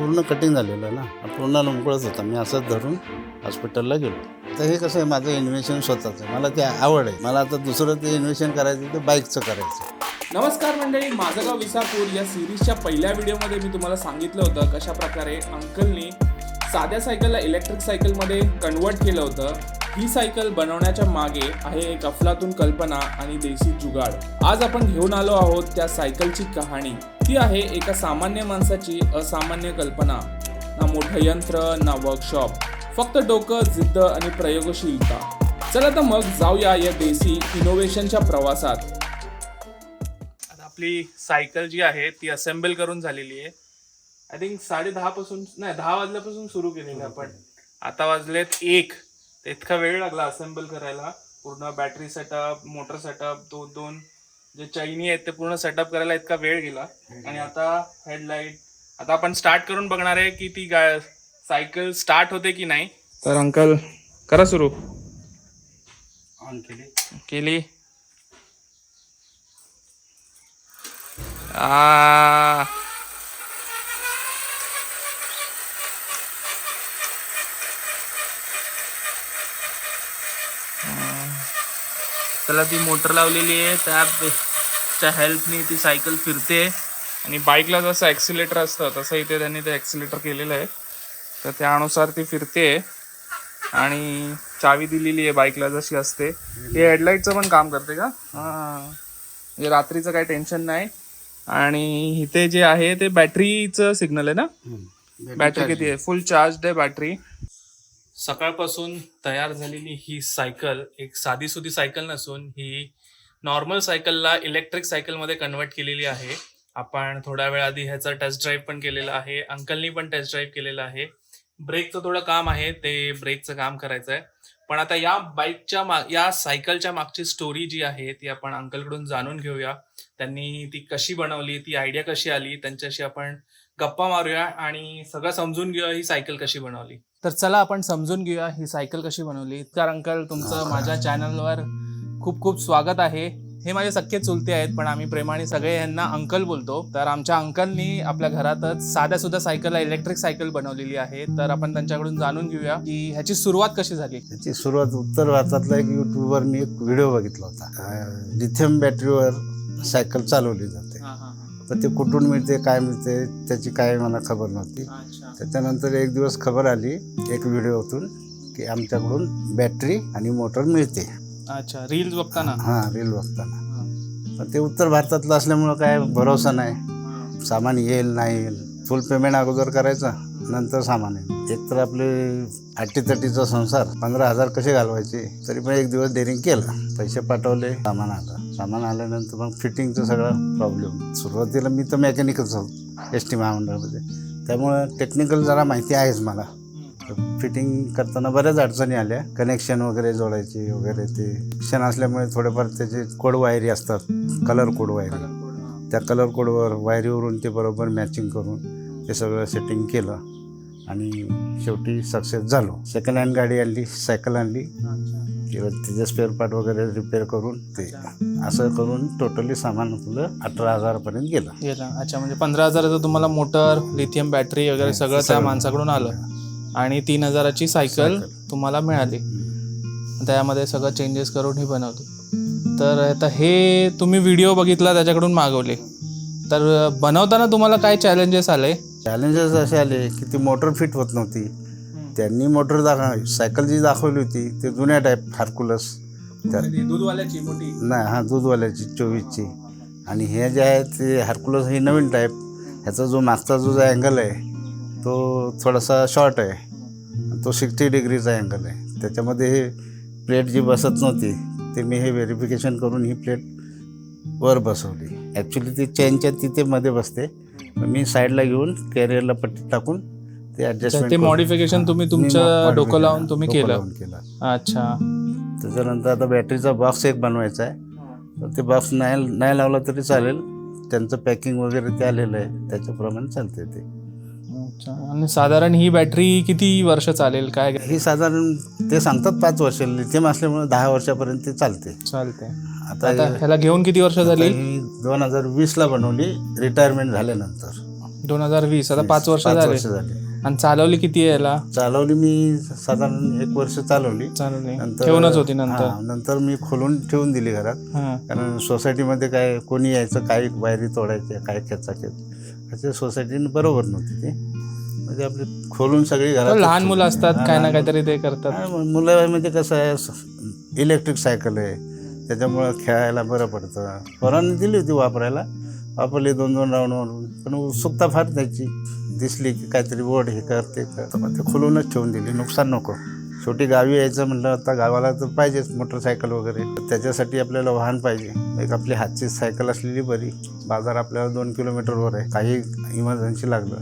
पूर्ण कटिंग झालेलं ना. पूर्ण लोंबकळत होता. मी असंच धरून हॉस्पिटलला गेलो. तर हे कसं आहे माझं इन्व्हेशन स्वतःचं आहे. मला ते आवड आहे. मला आता दुसरं ते इन्व्हेशन करायचं ते बाईकचं करायचं नमस्कार मंडळी माझं गाव विसापूर. या सिरीजच्या पहिल्या व्हिडिओमध्ये मी तुम्हाला सांगितलं होतं कशा प्रकारे अंकलनी साध्या सायकलला इलेक्ट्रिक सायकलमध्ये कन्वर्ट केलं होतं. ही सायकल बनवण्याच्या मागे आहे एक अफलातून कल्पना आणि देशी जुगाड. आज आपण घेऊन आलो आहोत त्या सायकलची कहाणी. ती आहे एका सामान्य माणसाची असामान्य कल्पना. ना मोठं यंत्र ना वर्कशॉप फक्त डोकं जिद्द आणि प्रयोगशीलता. चला तर मग जाऊया या देसी इनोव्हेशनच्या प्रवासात. आता आपली सायकल जी आहे ती असेंबल करून झालेली आहे. आय थिंक साडे दहा पासून नाही दहा वाजल्यापासून सुरू केलेली आपण. आता वाजलेत एक. तर इतका वेळ लागला असेंबल करायला. पूर्ण बॅटरी सेटअप मोटर सेटअप दोन दोन जे चैनी आहेत ते पूर्ण सेटअप करायला इतका वेळ गेला. आणि आता हेडलाईट आता आपण स्टार्ट करून बघणार आहे की ती गा सायकल स्टार्ट होते की नाही. तर अंकल करा सुरू. ऑन केली. केली. आ त्याला ती मोटर लावलेली आहे त्या हेल्पनी ती सायकल फिरते. आणि बाईकला जसं ॲक्सिलेटर असतं तसं इथे त्यांनी ते ॲक्सिलेटर केलेलं आहे. तर त्यानुसार ती फिरते. आणि चावी दिलेली आहे बाईकला जशी असते. हे हेडलाईटचं पण काम करते का? हां. म्हणजे रात्रीचं काही टेन्शन नाही. आणि इथे जे आहे ते बॅटरीचं सिग्नल आहे ना? बॅटरी किती आहे? फुल चार्ज आहे बॅटरी सकाळपासून तयार झालेली ही सायकल एक साधी सुधी सायकल नसून ही नॉर्मल सायकलला इलेक्ट्रिक सायकलमध्ये कन्वर्ट केलेली आहे. आपण थोड्या वेळ आधी ह्याचा टेस्ट ड्राईव्ह पण केलेला आहे. अंकलनी पण टेस्ट ड्राईव्ह केलेला आहे. ब्रेकचं थोडं काम आहे ते ब्रेकचं काम करायचं आहे पण आता या बाईकच्या मा या सायकलच्या मागची स्टोरी जी आहे ती आपण अंकलकडून जाणून घेऊया. त्यांनी ती कशी बनवली ती आयडिया कशी आली त्यांच्याशी आपण गप्पा मारूया आणि सगळं समजून घेऊया ही सायकल कशी बनवली. तर चला आपण समजून घेऊया ही सायकल कशी बनवली. तर अंकल तुमचं माझ्या चॅनलवर खूप खूप स्वागत आहे. हे माझे सख्खे चुलते आहेत पण आम्ही प्रेमाने सगळे यांना अंकल बोलतो. तर आमच्या अंकलनी आपल्या घरातच साध्या सुद्धा सायकलला इलेक्ट्रिक सायकल बनवलेली आहे. तर आपण त्यांच्याकडून जाणून घेऊया की ह्याची सुरुवात कशी झाली. त्याची सुरुवात उत्तर भारतातला एक युट्यूबवर मी एक व्हिडिओ बघितला होता. लिथियम बॅटरीवर सायकल चालवली जाते. तर ते कुठून मिळते काय मिळते त्याची काय मला खबर नव्हती. त्याच्यानंतर एक दिवस खबर आली एक व्हिडिओतून की आमच्याकडून बॅटरी आणि मोटर मिळते. अच्छा रील्स बघताना? हां रील बघताना. पण ते उत्तर भारतातलं असल्यामुळं काय भरोसा नाही. सामान येईल नाही येईल. फुल पेमेंट अगोदर करायचं नंतर सामान आहे. एक तर आपले अट्टीतट्टीचा संसार पंधरा हजार कसे घालवायचे तरी पण एक दिवस डेअरिंग केलं. पैसे पाठवले सामान आलं. सामान आल्यानंतर मग फिटिंगचं सगळा प्रॉब्लेम सुरुवातीला मी तर मेकॅनिकच होतो एस टी महामंडळामध्ये. त्यामुळं टेक्निकल जरा माहिती आहेच मला. फिटिंग करताना बऱ्याच अडचणी आल्या. कनेक्शन वगैरे जोडायचे वगैरे ते. शिक्षण असल्यामुळे थोडेफार त्याचे कोड वायरी असतात. कलर कोड वायरी त्या कलर कोडवर वायरीवरून ते बरोबर मॅचिंग करून. ते सगळं सेटिंग केलं. आणि शेवटी सक्सेस झालो. सेकंड हँड गाडी आणली सायकल आणली. किंवा त्याचे स्पेअर पार्ट वगैरे रिपेअर करून ते असं करून टोटली सामान आपलं अठरा हजारपर्यंत गेलं. गेला. अच्छा म्हणजे पंधरा हजाराचं तुम्हाला मोटर लिथियम बॅटरी वगैरे सगळं त्या. माणसाकडून आलं. आणि तीन हजाराची सायकल सायकल. तुम्हाला मिळाली. त्यामध्ये सगळं चेंजेस करून ही बनवली तर आता हे तुम्ही व्हिडिओ बघितला त्याच्याकडून मागवले. तर बनवताना तुम्हाला काय चॅलेंजेस आले? चॅलेंजेस असे आले की ती मोटर फिट होत नव्हती. त्यांनी मोटर दाखव सायकल जी दाखवली होती ते जुन्या टाईप हार्कुलस त्या दूधवाल्याची मोठी. नाही हा दूधवाल्याची चोवीसची. आणि हे जे आहे ते हार्कुलस ही नवीन टाईप ह्याचा जो मागचा जो जो अँगल आहे तो थोडासा शॉर्ट आहे. तो सिक्स्टी डिग्रीचा अँगल आहे. त्याच्यामध्ये हे प्लेट जी बसत नव्हती ते मी हे व्हेरिफिकेशन करून ही प्लेट वर बसवली. ॲक्च्युली ती चेनच्या तिथे मध्ये बसते. मी साईडला घेऊन कॅरियरला पट्टी टाकून ते ॲडजस्टमेंट ते modification तुम्ही तुमचं डोकं लावून तुम्ही केलं. केलं. अच्छा. त्याच्यानंतर आता बॅटरीचा बॉक्स एक बनवायचा आहे. तर ते बॉक्स नाही नाही लावला तरी चालेल. त्यांचं पॅकिंग वगैरे ते आलेलं आहे. त्याच्याप्रमाणे चालते ते. अच्छा. आणि साधारण ही बॅटरी किती वर्ष चालेल? काय ही साधारण ते सांगतात पाच वर्ष. लिथियम असल्यामुळे दहा वर्षापर्यंत ते चालते चालते आता आता ह्याला घेऊन किती वर्ष झाली? दोन हजार वीसला बनवली रिटायरमेंट झाल्यानंतर. दोन हजार वीस आता पाच वर्ष पाच झाले. वर्ष झाली. आणि चालवली किती आहे याला? चालवली मी साधारण एक वर्ष चालवली. चालवली. ठेवूनच होती नंतर. हा, नंतर मी खोलून ठेवून दिली घरात. हा. कारण सोसायटीमध्ये काय कोणी यायचं काही वायरी तोडायचे काय खेचाखेच असे सोसायटीने बरोबर नव्हती ते. म्हणजे आपली खोलून सगळी घरात लहान मुलं असतात काय ना काहीतरी ते करतात. मुलं म्हणजे कसं आहे इलेक्ट्रिक सायकल आहे त्याच्यामुळं खेळायला बरं पडतं. पोरांनी दिली होती वापरायला. वापरली दोन दोन राऊंड मारून पण उत्सुकता फार त्याची. दिसली की काहीतरी बोर्ड हे कर ते कर तर मग ते खोलूनच ठेवून दिली. नुकसान नको. शेवटी गावी यायचं म्हटलं आता गावाला तर पाहिजेच मोटरसायकल वगैरे. तर त्याच्यासाठी आपल्याला वाहन पाहिजे. एक आपली हातची सायकल असलेली बरी. बाजार आपल्याला दोन किलोमीटरवर आहे. काही इमर्जन्सी लागलं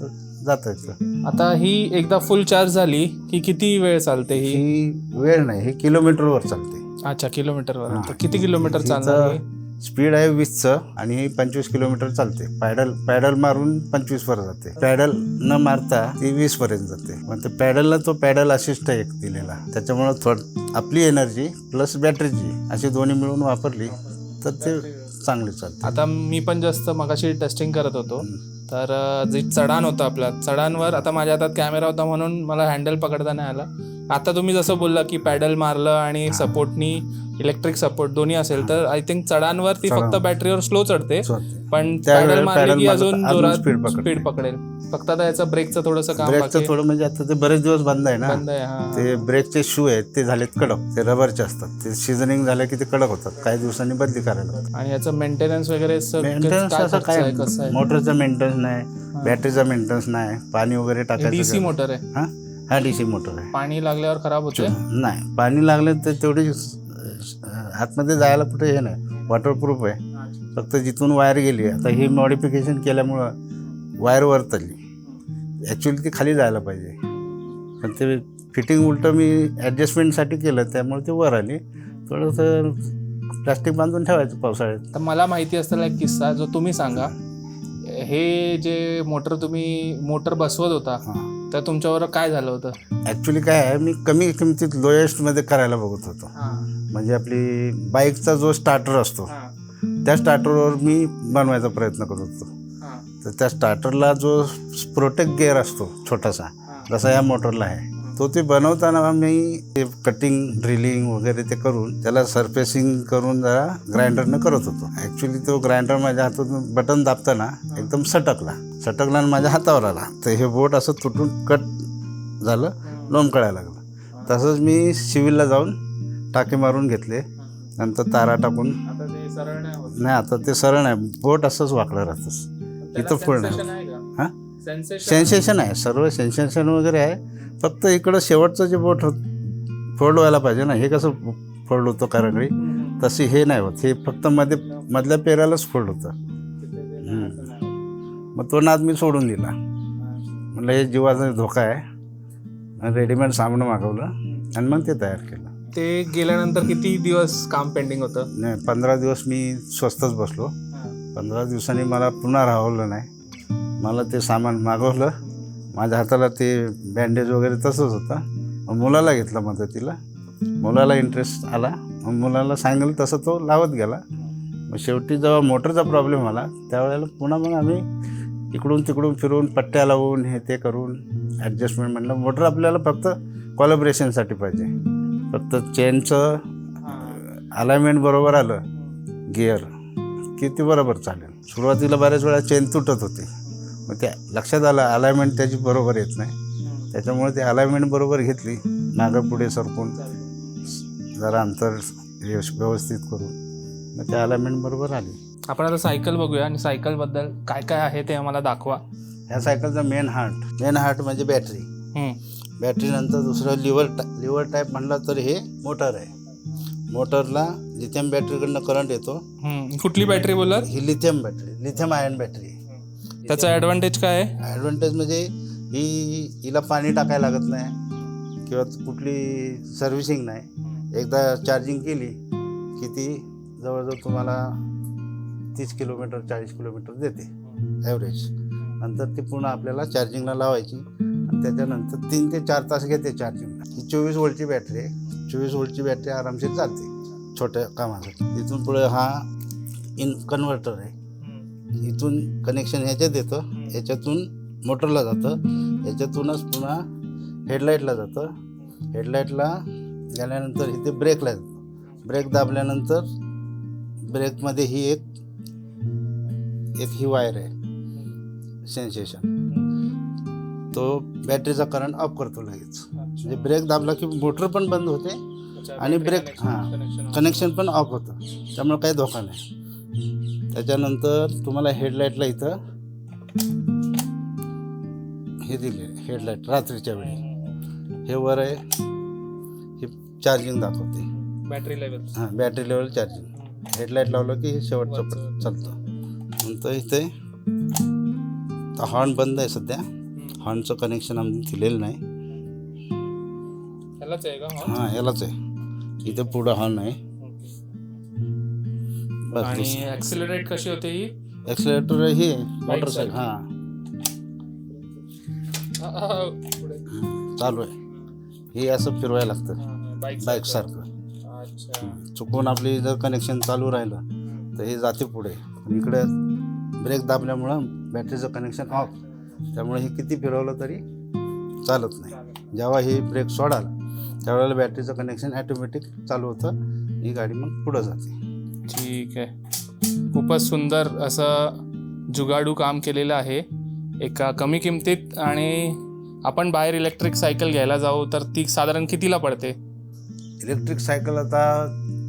तर जाता येतं. आता ही एकदा फुल चार्ज झाली की किती वेळ चालते ही? वेळ नाही. हे किलोमीटरवर चालते. अच्छा किलोमीटरवर. तर किती किलोमीटर चालणार ही? स्पीड आहे वीसचं आणि ही पंचवीस किलोमीटर चालते. पॅडल पॅडल मारून पंचवीस वर जाते. पॅडल न मारता ती वीस पर्यंत जाते. मग ते पॅडलला तो पॅडल असिस्ट एक दिलेला. त्याच्यामुळं थोड आपली एनर्जी प्लस बॅटरीची अशी दोन्ही मिळून वापरली तर ते चांगली चालते. आता मी पण जास्त मगाशी टेस्टिंग करत होतो. तर अं, जे चढाण होतं आपला चढांवर आता माझ्या हातात कॅमेरा होता म्हणून मला हँडल पकडता नाही आला. आता तुम्ही जसं बोलला की पॅडल मारलं आणि सपोर्टनी इलेक्ट्रिक सपोर्ट दोन्ही असेल तर आय थिंक चढांवर. ती फक्त बॅटरीवर स्लो चढते. पण पॅडल मारली की अजून जोरात. स्पीड पकडेल. फक्त आता याचं ब्रेकचं थोडंसं काम ब्रेकचं. थोडं म्हणजे आता ते बरेच दिवस बंद आहे ना. बंद आहे ते ब्रेकचे शू आहेत ते झालेत कडक ते रबरचे असतात. ते सिझनिंग झालं की ते कडक होतात. काही दिवसांनी बदली करायला आणि याचं मेंटेनन्स वगैरे मेंटेनन्स असं काय मोटरचा मेंटेनन्स नाही बॅटरीचा मेंटेनन्स नाही पाणी वगैरे टाकायचं डीसी मोटर आहे. हा डी सी मोटर आहे. पाणी लागल्यावर खराब होते? नाही. पाणी लागलं तर तेवढी आतमध्ये जायला कुठे हे नाही. वॉटरप्रूफ आहे. फक्त जिथून वायर गेली आता ही मॉडिफिकेशन केल्यामुळं वायर वर चालली ॲक्च्युली ती खाली जायला पाहिजे. पण ते फिटिंग उलटं मी ॲडजस्टमेंटसाठी केलं त्यामुळे ते वर आली. थोडंसं प्लास्टिक बांधून ठेवायचं पावसाळ्यात. तर मला माहिती असलेला एक किस्सा जो तुम्ही सांगा. हे जे मोटर तुम्ही मोटर बसवत होता हां. तर तुमच्यावर काय झालं होतं? ॲक्च्युली काय आहे मी कमी किमतीत लोएस्टमध्ये करायला बघत होतो. म्हणजे आपली बाईकचा जो स्टार्टर असतो त्या स्टार्टरवर मी बनवायचा प्रयत्न करत होतो. तर त्या स्टार्टरला जो प्रोटेक्ट गेअर असतो छोटासा जसा या मोटरला आहे. तो ते बनवताना मी ते कटिंग ड्रिलिंग वगैरे ते करून त्याला सरफेसिंग करून जरा ग्राइंडरनं करत होतो. ॲक्च्युली तो ग्राइंडर माझ्या हातातून बटन दाबताना एकदम सटकला. सटकला आणि माझ्या हातावर आला. तर हे बोट असं तुटून कट झालं लोंबकळायला लागलं. तसंच मी सिव्हिलला जाऊन टाके मारून घेतले. नंतर तारा टाकून. नाही आता ते सरळ नाही. बोट असंच वाकडं राहतंच. इथं फुल नाही. हां? सेन्सेशन आहे. सर्व सेन्सेशन वगैरे आहे. फक्त इकडं शेवटचं जे बोट होत फोल्ड व्हायला पाहिजे ना हे कसं फोल्ड होतं करंगळी तशी हे नाही होत. हे फक्त मध्ये मधल्या पेरालाच फोल्ड होतं. मग तो नाद मी सोडून दिला. म्हणलं हे जीवाचा धोका आहे. रेडीमेड सामान मागवलं आणि मग ते तयार केलं. ते गेल्यानंतर किती दिवस काम पेंडिंग होतं? नाही पंधरा दिवस मी स्वस्तच बसलो. पंधरा दिवसांनी मला पुन्हा राहवलं नाही. मला ते सामान मागवलं. माझ्या हाताला ते बँडेज वगैरे तसंच होतं. मग मुलाला घेतलं मदतीला. मुलाला इंटरेस्ट आला. मग मुलाला सांगितलं तसं तो लावत गेला. मग शेवटी जेव्हा मोटरचा प्रॉब्लेम आला त्यावेळेला पुन्हा मग आम्ही इकडून तिकडून फिरून पट्ट्या लावून हे ते करून ॲडजस्टमेंट म्हणलं मोटर आपल्याला फक्त कॉलॅबरेशनसाठी पाहिजे. फक्त चेनचं अलाइनमेंट बरोबर आलं गिअर की ते बरोबर चालेल. सुरुवातीला बऱ्याच वेळा चेन तुटत होती. मग त्या लक्षात आलं अलाइनमेंट त्याची बरोबर येत नाही. त्याच्यामुळे ते अलाइनमेंट बरोबर घेतली. मागं पुढे सरकून जरा अंतर व्यवस- व्यवस्थित करून मग त्या अलाइनमेंट बरोबर आली. आपण आता सायकल बघूया आणि सायकलबद्दल काय काय आहे ते आम्हाला दाखवा. ह्या सायकलचा मेन हार्ट मेन हार्ट म्हणजे बॅटरी हम्म. बॅटरीनंतर दुसरं लिव्हर टा लिव्हर टाईप म्हणलं तर हे मोटर आहे. मोटरला लिथियम बॅटरीकडनं करंट येतो. कुठली बॅटरी बोलत ही lithium battery lithium ion battery त्याचा ॲडव्हान्टेज काय आहे? ॲडव्हान्टेज म्हणजे ही हिला पाणी टाकायला लागत नाही किंवा कुठली सर्व्हिसिंग नाही. एकदा चार्जिंग केली की ती जवळजवळ तुम्हाला तीस किलोमीटर चाळीस किलोमीटर देते. ॲव्हरेज नंतर ती पुन्हा आपल्याला चार्जिंगला लावायची. आणि त्याच्यानंतर तीन ते चार तास घेते चार्जिंगला ही चोवीस वोल्टची बॅटरी आहे. चोवीस वोल्टची बॅटरी आरामशीर चालते. छोट्या कामासाठी. तिथून पुढे हा इन कन्व्हर्टर आहे. इथून कनेक्शन ह्याच्यात येतं. ह्याच्यातून मोटरला जातं. ह्याच्यातूनच पुन्हा हेडलाईटला जातं. हेडलाईटला गेल्यानंतर इथे ब्रेकला जातं ब्रेक दाबल्यानंतर ब्रेकमध्ये ही एक एक ही वायर आहे. सेन्सेशन तो बॅटरीचा करंट ऑफ करतो लगेच. म्हणजे ब्रेक दाबला की मोटर पण बंद होते आणि ब्रेक हां कनेक्शन पण ऑफ होतं. त्यामुळे काही धोका नाही. त्याच्यानंतर तुम्हाला हेडलाईटला इथं हे दिले हेडलाईट रात्रीच्या वेळी. हे वर आहे. हे चार्जिंग दाखवते. बॅटरी लेवल हां बॅटरी लेवल चार्जिंग हेडलाईट लावलं की हे शेवटचं चालतं. नंतर इथे हॉर्न बंद आहे सध्या. हॉर्नचं कनेक्शन आम्ही दिलेलं नाही. हां यालाच आहे. इथे पुढं हॉर्न आहे. बस आणि ऍक्सिलरेट कशी होते ही? ॲक्सिलेटर हे मोटरसायकल. हां. चालू आहे. हे असं फिरवायला लागतं. बाईक सारखं. अच्छा. चुकून आपली जर कनेक्शन चालू राहिलं तर हे जाते पुढे. इकडे ब्रेक दाबल्यामुळं बॅटरीचं कनेक्शन ऑफ त्यामुळे हे किती फिरवलं तरी चालत नाही. जेव्हा हे ब्रेक सोडाल त्यावेळेला बॅटरीचं कनेक्शन ॲटोमॅटिक चालू होतं. ही गाडी मग पुढं जाते. ठीक आहे. खूपच सुंदर असं जुगाडू काम केलेलं आहे. एका कमी किमतीत आणि आपण बाहेर इलेक्ट्रिक सायकल घ्यायला जाऊ तर ती साधारण कितीला पडते? इलेक्ट्रिक सायकल आता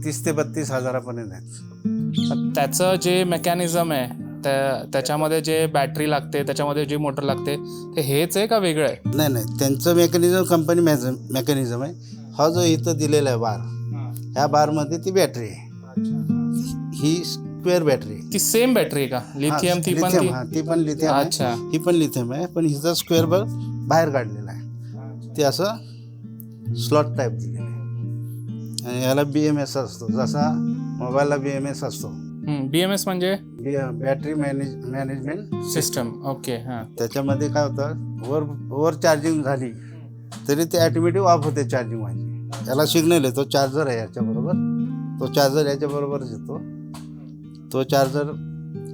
तीस ते बत्तीस हजारापर्यंत आहेत तर त्याचं जे मेकॅनिझम आहे त्या त्याच्यामध्ये जे बॅटरी लागते त्याच्यामध्ये जी मोटर लागते ते हेच आहे का वेगळं आहे? नाही नाही. त्यांचं मेकॅनिझम कंपनी मेकॅनिझम आहे. हा जो इथं दिलेला आहे बार ह्या बारमध्ये ती बॅटरी आहे. ही स्क्वेअर बॅटरी आहे. ती सेम बॅटरी आहे का? लिथियम ती पण लिथियम ती? हा ती पण लिथियम आहे. अच्छा. ही पण लिथियम आहे पण हिचा स्क्वेअर बल बाहेर काढलेला आहे. ते असं स्लॉट टाईप दिलेलं आहे. आणि याला बी एम एस असतो. जसा मोबाईलला बी एम एस असतो. B M S battery manage management system okay हां. त्याच्यामध्ये काय होतं ओव्हर ओव्हर चार्जिंग झाली तरी ते ॲटोमॅटिक ऑफ होते चार्जिंग व्हायची याला सिग्नल येतो चार्जर आहे याच्याबरोबर. तो चार्जर याच्याबरोबरच येतो. तो चार्जर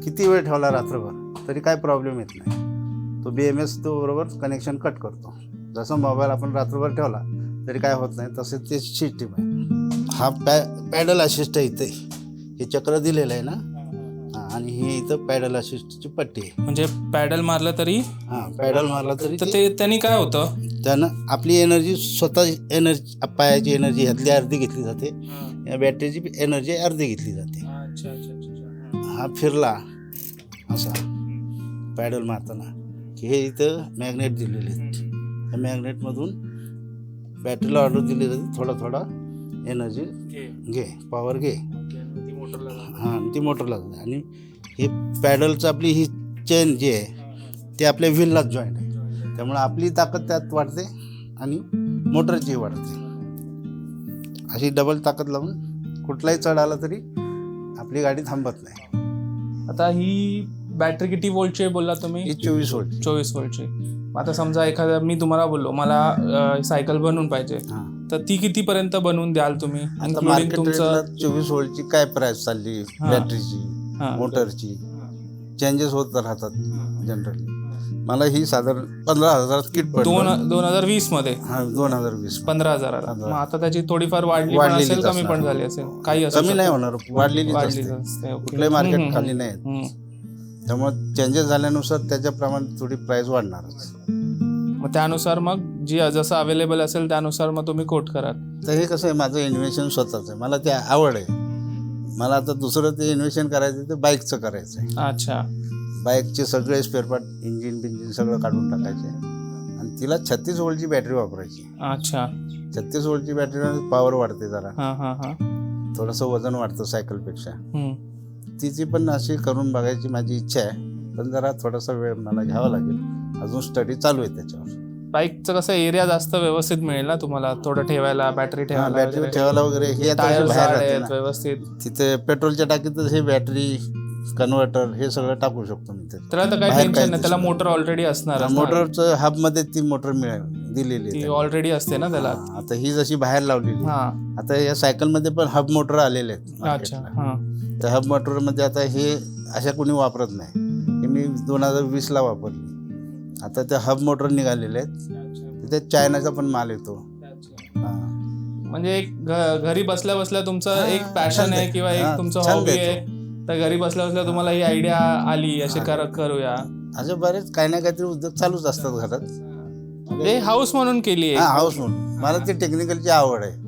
किती वेळ ठेवला रात्रभर तरी काय प्रॉब्लेम येत नाही. तो बी एम एस तो बरोबर कनेक्शन कट करतो. जसं मोबाईल आपण रात्रभर ठेवला तरी काय होत नाही तसे ते सिस्टीम आहे. हा पॅ पॅडल असिस्ट आहे इथे. हे चक्र दिलेलं आहे ना आणि ही इथं पॅडल असिस्टची पट्टी आहे. म्हणजे पॅडल मारलं तरी? हां पॅडल मारला तरी तर ते त्यांनी काय होतं? त्यानं आपली एनर्जी स्वतः एनर्जी पायाची एनर्जी ह्यातली अर्धी घेतली जाते. या बॅटरीची एनर्जी अर्धी घेतली जाते. अच्छा अच्छा अच्छा हा फिरला. असा. पॅडल मारताना. की हे इथं मॅग्नेट दिलेले आहेत. त्या मॅग्नेटमधून बॅटरीला ऑर्डर दिली जाते. थोडा थोडा एनर्जी घे. पॉवर घे. हां ती मोटरला जाते आणि हे पॅडलचं आपली ही चेन जी आहे ती आपल्या व्हीललाच जॉईंट आहे. त्यामुळे आपली ताकद त्यात वाढते आणि मोटरची वाढते. अशी डबल ताकद लावून कुठलाही चढ आला तरी आपली गाडी थांबत नाही. आता ही बॅटरी किती वोल्टची आहे बोलला तुम्ही? ही चोवीस वोल्ट चोवीस वोल्टची आता समजा एखाद्या मी तुम्हाला बोललो मला सायकल बनवून पाहिजे. तर ती कितीपर्यंत बनवून द्याल तुम्ही तुमचं चोवीस वोल्टची काय प्राइस चालली हां. बॅटरीची हां. मोटरची चेंजेस होत राहतात जनरली मला ही साधारण पंधरा हजारात किट दोन पडलं दोन हजार वीसमध्ये हा दोन हजार वीस पंधरा हजाराला पंधरा. मग आता त्याची थोडीफार वाढली पण वाढलेलीच असेल कमी असणार. पण झाली असेल काही असू कमी नाही शकतं. होणार असते असते ओके. कुठलंही हम्म, मार्केट हम्म, खाली नाही. हम्म. त्यामुळे चेंजेस झाल्यानुसार त्याच्याप्रमाणे थोडी प्राइस वाढणारच मग त्यानुसार मग जी जसं अवेलेबल असेल त्यानुसार मग तुम्ही कोट कराल. तर हे कसं आहे माझं इन्व्हेशन स्वतःच आहे. मला ते आवड आहे. मला आता दुसरं ते इन्व्हेशन करायचं ते बाईकचं करायचं आहे. अच्छा. बाईकचे सगळे स्पेअर पार्ट इंजिन बिंजिन सगळं काढून टाकायचे आणि तिला छत्तीस वोल्टची बॅटरी वापरायची अच्छा. छत्तीस वोल्टची बॅटरी पॉवर वाढते जरा. हा हा हा. थोडंसं वजन वाढतं सायकलपेक्षा हम्म. तिची पण अशी करून बघायची माझी इच्छा आहे. पण जरा थोडासा वेळ मला घ्यावा लागेल. अजून स्टडी चालू आहे त्याच्यावर. बाईकचं कसं एरिया जास्त व्यवस्थित मिळेल ना तुम्हाला? थोडं ठेवायला बॅटरी ठेवायला बॅटरी वगैरे. ठेवायला वगैरे. हे आता टायर बाहेर जाड राहते आहेत ना. व्यवस्थित. तिथे पेट्रोलच्या टाकीतच हे बॅटरी कन्व्हर्टर हे सगळं टाकू शकतो मी त्याला तर काही बाहेर टेन्शन नाही. त्याला मोटर ऑलरेडी असणार मोटरचं हबमध्ये ती मोटर मिळेल दिलेली आहे ती त्याला. ऑलरेडी असते ना त्याला? हा, आता ही जशी बाहेर लावलेली हा. आता या सायकलमध्ये पण हब मोटर आलेले आहेत अच्छा. हा. त्या हब मोटरमध्ये आता हे अशा कोणी वापरत नाही. हे मी दोन हजार वीसला वापरली. आता ते हब मोटर निघालेले आहेत. तिथे चायनाचा पण माल येतो. हा. म्हणजे एक घ- घरी बसल्या बसल्या तुमचं हा, एक पॅशन छंद आहे आहे. किंवा हा, एक तुमचं छंद हॉबी आहे आहे. तर घरी बसल्या बसल्या तुम्हाला ही आयडिया आली असे कर करूया. असे बरेच काही ना काहीतरी उद्योग चालूच असतात घरात. हे. हाऊस म्हणून केली हा आहे हाऊस म्हणून. मला ती टेक्निकलची आवड आहे.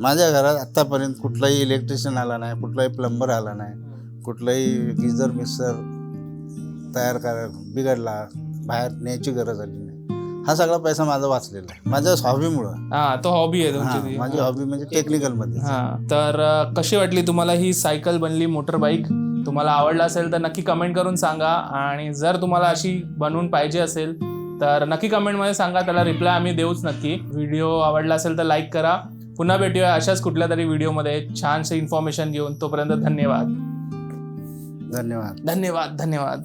माझ्या घरात आतापर्यंत कुठलाही इलेक्ट्रिशियन आला नाही कुठलाही प्लंबर आला नाही. कुठलाही गिझर मिक्सर तयार करा बिघडला. बाहेर न्यायची गरज आली नाही. हा सगळा पैसा माझा वाचलेला आहे. माझ्या हॉबीमुळं. हा तो हॉबी आहे तुमची ती. माझी हॉबी म्हणजे टेक्निकलमध्ये हा तर अ, कशी वाटली तुम्हाला ही सायकल बनली मोटर बाईक तुम्हाला आवडला असेल तर नक्की कमेंट करून सांगा. आणि जर तुम्हाला अशी बनवून पाहिजे असेल तर नक्की कमेंटमध्ये सांगा. त्याला रिप्लाय आम्ही देऊच नक्की. व्हिडिओ आवडला असेल तर लाईक करा. पुन्हा भेटूया अशाच कुठल्या तरी व्हिडिओमध्ये छानसे इन्फॉर्मेशन घेऊन. तोपर्यंत धन्यवाद. धन्यवाद. धन्यवाद धन्यवाद.